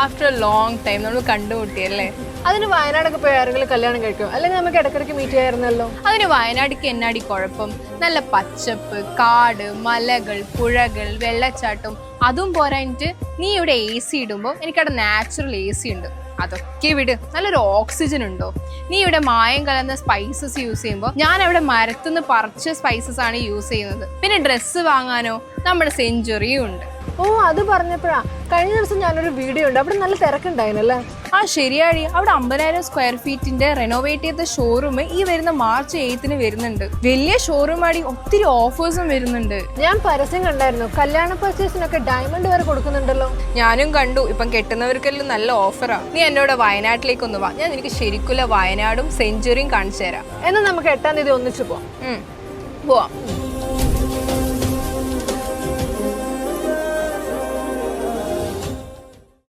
After long time നമ്മൾ കണ്ടുമുട്ടിയല്ലേ? അതിന് വയനാടൊക്കെ പോയി ആരെങ്കിലും കല്യാണം കഴിക്കും അല്ലെങ്കിൽ നമുക്ക് ഇടയ്ക്കിടയ്ക്ക് മീറ്റ് ചെയ്യായിരുന്നല്ലോ? അതിന് വയനാടിക്ക് എന്നാടി കുഴപ്പം? നല്ല പച്ചപ്പ് കാട് മലകൾ പുഴകൾ വെള്ളച്ചാട്ടം. അതും പോരാഞ്ഞിട്ട് നീ ഇവിടെ എ സി ഇടുമ്പോൾ എനിക്കവിടെ നാച്ചുറൽ എ സി ഉണ്ട്. അതൊക്കെ വിട്. നല്ലൊരു ഓക്സിജൻ ഉണ്ടോ? നീ ഇവിടെ മായം കലർന്ന സ്പൈസസ് യൂസ് ചെയ്യുമ്പോൾ ഞാൻ അവിടെ മരത്തുനിന്ന് പറിച്ച സ്പൈസസ് ആണ് യൂസ് ചെയ്യുന്നത്. പിന്നെ ഡ്രസ്സ് വാങ്ങാനോ? നമ്മുടെ സെഞ്ചുറിയും ഉണ്ട്. ഓ അത് പറഞ്ഞപ്പോഴാ. കഴിഞ്ഞ ദിവസം ഞാനൊരു വീഡിയോ ഉണ്ട്. അവിടെ നല്ല തിരക്കുണ്ടായിരുന്നല്ലേ? ആ ശരിയാഴി അവിടെ അമ്പതിനായിരം സ്ക്വയർ ഫീറ്റിന്റെ റെനോവേറ്റ് ചെയ്ത ഷോറൂം ഈ വരുന്ന മാർച്ച് എയ്ത്തിന് വരുന്നുണ്ട്. വലിയ ഷോറൂം ആടി. ഒത്തിരി ഓഫേഴ്സും വരുന്നുണ്ട്. ഞാൻ പരസ്യം കണ്ടായിരുന്നു. കല്യാണ പർച്ചേസിനൊക്കെ ഡയമണ്ട് വരെ കൊടുക്കുന്നുണ്ടല്ലോ. ഞാനും കണ്ടു. ഇപ്പം കെട്ടുന്നവർക്കെല്ലാം നല്ല ഓഫറാ നീ എന്നോട് വയനാട്ടിലേക്ക് ഒന്ന് വാ. ഞാൻ നിനക്ക് ശരിക്കുള്ള വയനാടും സെഞ്ചുറിയും കാണിച്ചു തരാം. എന്നാൽ നമുക്ക് എട്ടാം തീയതി ഒന്നിച്ചു പോവാം. പോവാം.